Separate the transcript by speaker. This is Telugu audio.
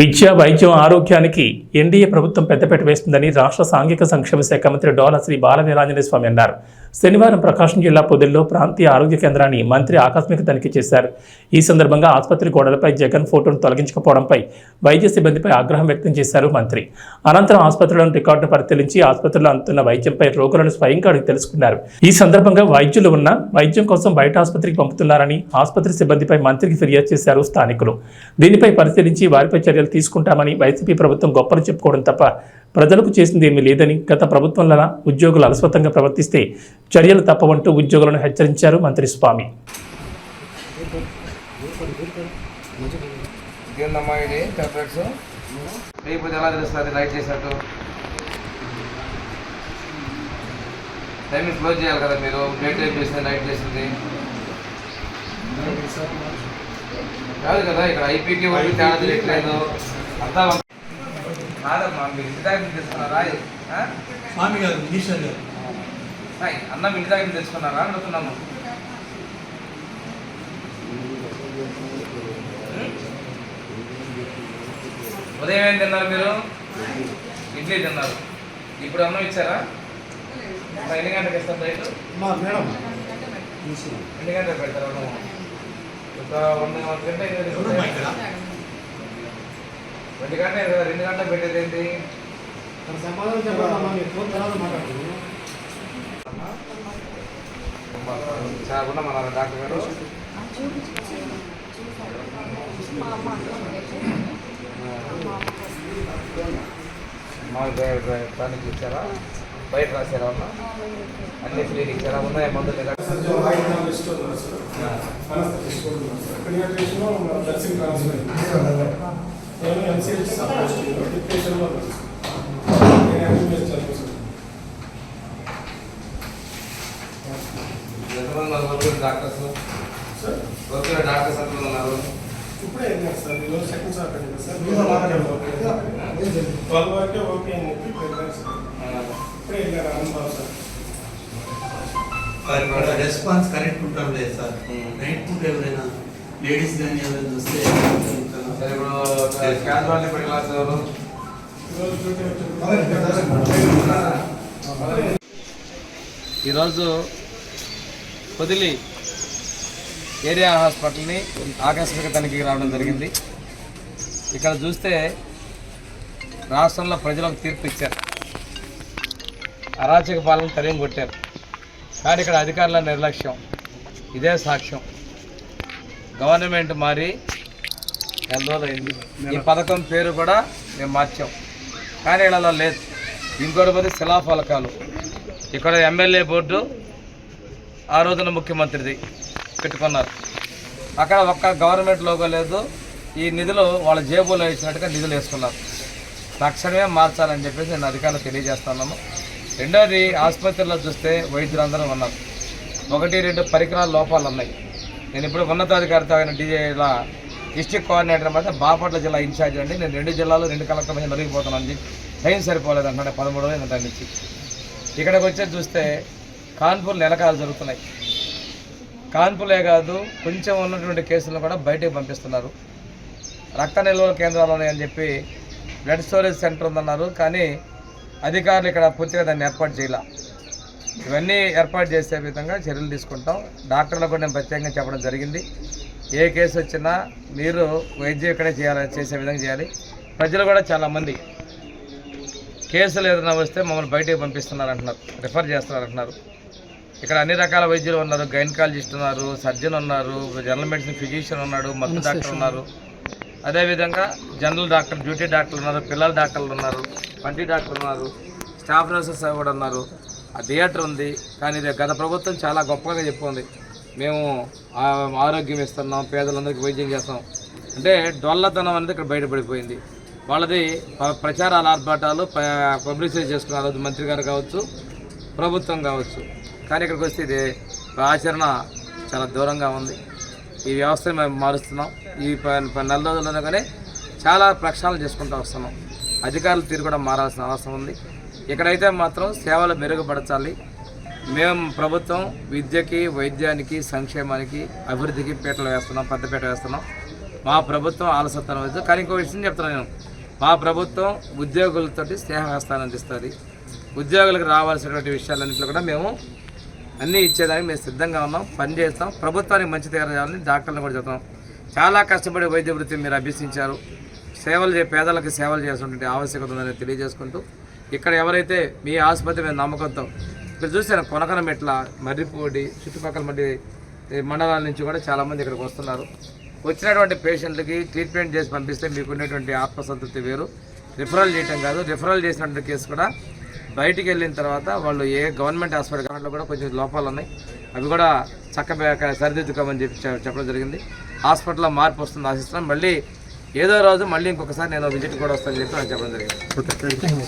Speaker 1: విద్య వైద్యం ఆరోగ్యానికి ఎన్డీఏ ప్రభుత్వం పెద్దపేట వేస్తుందని రాష్ట్ర సాంఘిక సంక్షేమ శాఖ మంత్రి డోలా శ్రీ బాలవీరాంజనేయ స్వామి అన్నారు. శనివారం ప్రకాశం జిల్లా పొదిల్లో ప్రాంతీయ ఆరోగ్య కేంద్రాన్ని మంత్రి ఆకస్మిక తనిఖీ చేశారు. ఈ సందర్భంగా ఆసుపత్రి గోడలపై జగన్ ఫోటోను తొలగించకపోవడంపై వైద్య సిబ్బందిపై ఆగ్రహం వ్యక్తం చేశారు మంత్రి. అనంతరం ఆసుపత్రిలోని రికార్డును పరిశీలించి ఆసుపత్రిలో అందుతున్న వైద్యంపై రోగులను స్వయంగా అడిగి తెలుసుకున్నారు. ఈ సందర్భంగా వైద్యులు ఉన్న వైద్యం కోసం బయట ఆసుపత్రికి పంపుతున్నారని ఆసుపత్రి సిబ్బందిపై మంత్రికి ఫిర్యాదు చేశారు స్థానికులు. దీనిపై పరిశీలించి వారిపై చర్యలు తీసుకుంటామని వైసీపీ ప్రభుత్వం గొప్పలు చెప్పుకోవడం తప్ప ప్రజలకు చేసింది ఏమీ లేదని గత ప్రభుత్వంలో ఉద్యోగులు అలస్వతంగా ప్రవర్తిస్తే చర్యలు తప్పవంటూ ఉద్యోగులను హెచ్చరించారు మంత్రి స్వామి.
Speaker 2: ఎలా తెలుస్తుంది? లైట్ టైమింగ్ క్లోజ్ చేయాలి కదా మీరు. డే టైం చేసింది లైట్ చేసింది కాదు కదా ఇక్కడ ఐపీకి ఒకటి తేడా తెలియట్లేదు అంతా కాదమ్మా మీరు ఇంటి దగ్గర ఆ?
Speaker 3: స్వామి గారు మినిస్టర్ గారు.
Speaker 2: హాయ్, అన్నం ఇంటి దగ్గర నుంచి తెచ్చుకున్నారా అడుగుతున్నాము? ఉదయం ఏం తిన్నారు మీరు? ఇడ్లీ తిన్నారు. ఇప్పుడు అన్నం ఇచ్చారా? ఎన్ని గంటలకు ఇస్తారు రైతు
Speaker 3: మేడం.
Speaker 2: ఎన్ని గంటలకు పెడతారు అన్నం? ఒక వన్ గంట రెండు గంట కదా రెండు గంటలు పెట్టేది ఏంటి?
Speaker 3: సమాధానం చెప్పాలమ్మా మీరు ఫోన్ తర్వాత మాట్లాడుతున్నాను
Speaker 2: చాలా ఉన్నామన్నారు డాక్టర్ గారు? టానిక్ ఇచ్చారా? బయట రాశారా అన్న అన్ని ఫ్రీ ఇచ్చారా? ఉన్నాయా మందులు? లేదా? ఎంతమంది ఉన్నారు వర్కులు డాక్టర్స్ వర్కులు డాక్టర్స్ ఎంతమంది ఉన్నారు
Speaker 4: ఇప్పుడే వెళ్ళాను సార్ ఈరోజు సెకండ్ సార్ పెట్టింది సార్ మీరు మాట్లాడారు ట్వెల్వ్ వరకే ఓకే అని చెప్పి ఇప్పుడు వెళ్ళాను సార్
Speaker 2: ఆ,
Speaker 4: ఇప్పుడే వెళ్ళారు అనుభవం సార్
Speaker 3: సార్ ఇక్కడ రెస్పాన్స్ కరెక్ట్ ఉండడం లేదు సార్
Speaker 2: Hmm.
Speaker 3: నైట్ పూట ఎవరైనా లేడీస్ కానీ ఎవరైనా చూస్తే
Speaker 2: సరే ఇప్పుడు క్లాస్ ఎవరు
Speaker 4: ఈరోజు డ్యూటీ
Speaker 2: ఈరోజు పొదిలి ఏరియా హాస్పిటల్ని ఆకస్మిక తనిఖీకి రావడం జరిగింది. ఇక్కడ చూస్తే రాష్ట్రంలో ప్రజలకు తీర్పు ఇచ్చారు. అరాచక పాలన తరిమి కొట్టారు. కానీ ఇక్కడ అధికారుల నిర్లక్ష్యం ఇదే సాక్ష్యం. గవర్నమెంట్ మారి నెల ఈ పథకం పేరు కూడా మేము మార్చాం. కానీ ఇలా లేదు. ఇంకోటి పోతే శిలాఫలకాలు ఇక్కడ ఎమ్మెల్యే బోర్డు ఆ రోజున ముఖ్యమంత్రిది పెట్టుకున్నారు. అక్కడ ఒక్క గవర్నమెంట్ లోగో లేదు. ఈ నిధులు వాళ్ళ జేబులో ఇచ్చినట్టుగా నిధులు వేసుకున్నారు. తక్షణమే మార్చాలని చెప్పేసి నేను అధికారులు తెలియజేస్తున్నాను రెండోది ఆసుపత్రిలో చూస్తే వైద్యులందరూ ఉన్నారు. ఒకటి రెండు పరికరాల లోపాలు ఉన్నాయి నేను ఇప్పుడు ఉన్నతాధికారితో ఆయన డీజేలా డిస్టిక్ కోఆర్డినేటర్ మధ్య బాపట్ల జిల్లా ఇన్ఛార్జ్ అండి. నేను రెండు జిల్లాలు రెండు కలెక్టర్ మధ్య నలిగిపోతున్నాను టైం సరిపోలేదు అంటున్నాడు పదమూడు రోజులు దాని నుంచి ఇక్కడికి వచ్చేది చూస్తే కాన్పూర్ నెలకాలు జరుగుతున్నాయి. కాన్పులే కాదు కొంచెం ఉన్నటువంటి కేసులను కూడా బయటకు పంపిస్తున్నారు. రక్త నిల్వల కేంద్రాలు ఉన్నాయని చెప్పి బ్లడ్ స్టోరేజ్ సెంటర్ ఉందన్నారు. కానీ అధికారులు ఇక్కడ పూర్తిగా దాన్ని ఏర్పాటు చేయాల. ఇవన్నీ ఏర్పాటు చేసే విధంగా చర్యలు తీసుకుంటాం. డాక్టర్లకు కూడా నేను ప్రత్యేకంగా చెప్పడం జరిగింది. ఏ కేసు వచ్చినా మీరు వైద్యం ఇక్కడే చేయాలి చేసే విధంగా చేయాలి. ప్రజలు కూడా చాలామంది కేసులు ఏదైనా వస్తే మమ్మల్ని బయటికి పంపిస్తున్నారు అంటున్నారు రిఫర్ చేస్తున్నారు అంటున్నారు ఇక్కడ అన్ని రకాల వైద్యులు ఉన్నారు గైనకాలజిస్ట్ ఉన్నారు సర్జన్ ఉన్నారు జనరల్ మెడిసిన్ ఫిజిషియన్ ఉన్నాడు మత్తు డాక్టర్ ఉన్నారు. అదేవిధంగా జనరల్ డాక్టర్ డ్యూటీ డాక్టర్లు ఉన్నారు పిల్లల డాక్టర్లు ఉన్నారు పంటి డాక్టర్లు ఉన్నారు స్టాఫ్ నర్సెస్ కూడా ఉన్నారు. ఆ థియేటర్ ఉంది కానీ గత ప్రభుత్వం చాలా గొప్పగా చెప్పుకుంది. మేము ఆరోగ్యం ఇస్తున్నాం పేదలందరికీ వైద్యం చేస్తాం అంటే డొల్లతనం అనేది ఇక్కడ బయటపడిపోయింది. వాళ్ళది ప్రచారాలు ప్రచారాల ఆర్భాటాలు ప- పబ్లిసిటీ చేసుకున్న రోజు మంత్రి గారు కావచ్చు ప్రభుత్వం కావచ్చు. కానీ ఇక్కడికి వస్తే ఇది ఆచరణ చాలా దూరంగా ఉంది. ఈ వ్యవస్థను మేము మారుస్తున్నాం. ఈ నెల రోజుల్లోనే కానీ చాలా ప్రక్షాళన చేసుకుంటూ వస్తున్నాం. అధికారుల తీరు కూడా మారాల్సిన అవసరం ఉంది. ఇక్కడైతే మాత్రం సేవలు మెరుగుపరచాలి. మేము ప్రభుత్వం విద్యకి వైద్యానికి సంక్షేమానికి అభివృద్ధికి పీటలు వేస్తున్నాం పెద్దపీట వేస్తున్నాం. మా ప్రభుత్వం ఆలసత్వం వహిస్తుంది కానీ ఇంకో విషయం చెప్తున్నాను నేను. మా ప్రభుత్వం ఉద్యోగులతోటి స్నేహహస్తాన్ని అందిస్తుంది. ఉద్యోగులకు రావాల్సినటువంటి విషయాలన్నింటిలో కూడా మేము అన్నీ ఇచ్చేదానికి మేము సిద్ధంగా ఉన్నాం పని చేస్తాం. ప్రభుత్వానికి మంచి చేయాలని డాక్టర్లను కూడా చెప్తాం చాలా కష్టపడి వైద్య వృత్తిని మీరు అభ్యసించారు. సేవలు చే పేదలకు సేవలు చేసినటువంటి ఆవశ్యకత ఉందని తెలియజేసుకుంటూ ఇక్కడ ఎవరైతే మీ ఆసుపత్రి మీద నమ్మకంతో ఇక్కడ చూసాను కొనకన మెట్ల మర్రిపూడి చుట్టుపక్కల మధ్య మండలాల నుంచి కూడా చాలామంది ఇక్కడికి వస్తున్నారు. వచ్చినటువంటి పేషెంట్లకి ట్రీట్మెంట్ చేసి పంపిస్తే మీకు ఉండేటువంటి ఆత్మసంతృప్తి వేరు. రిఫరల్ చేయటం కాదు. రిఫరల్ చేసినటువంటి కేసు కూడా బయటికి వెళ్ళిన తర్వాత వాళ్ళు ఏ గవర్నమెంట్ హాస్పిటల్ దాంట్లో కూడా కొంచెం లోపాలు ఉన్నాయి. అవి కూడా చక్క సరిదిద్దుకోమని చెప్పి చెప్పడం జరిగింది. హాస్పిటల్లో మార్పు వస్తుంది ఆశిస్తున్నాం. మళ్ళీ ఏదో రోజు మళ్ళీ ఇంకొకసారి నేను విజిట్ కూడా వస్తానని చెప్పి నాకు చెప్పడం జరిగింది.